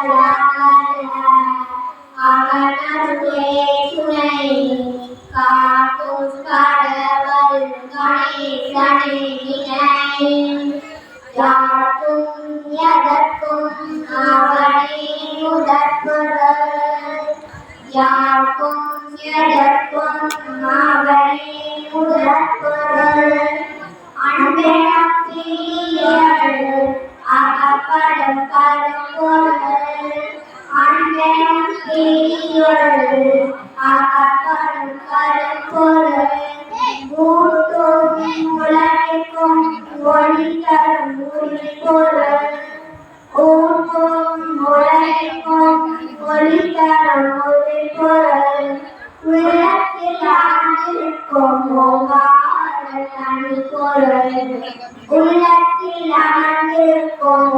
கடவுள் கணேசனை நினை கவலைகளாகல அவனருளே துணை காக்கும் கடவுள் கணேசனை நினை கவலைகளாகல அவனருளே துணை காக்கும் கடவுள் கணேசனை நினை யாருக்கும் எதற்கும் அவனே முதற்பொருள் அப்பியல் அகப்படும் கருப்பொருள் ஊட்டும் உலகிற்கும் ஒளி தரும் உரிப்பொருள் ஊட்டும் உலகிற்கும் ஒளி தரும் உரிப்பொருள் உள்ளத்தில் ஆண்டிருக்கும் ஓங்கார உள்ளத்தில் ஆண்டிருக்கும்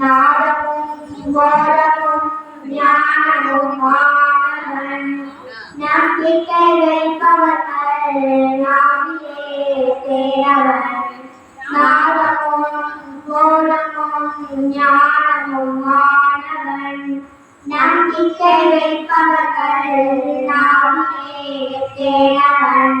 நாடமும் கோடமும் ஞானமும் மாணவன் நம்பிக்கை வைப்பவர்கள் நாவிலே தேரவன் நாடமும் கோடமும் ஞானமும் மாணவன் நம்பிக்கை வைப்பவர்கள் நாவிலே தேரவன்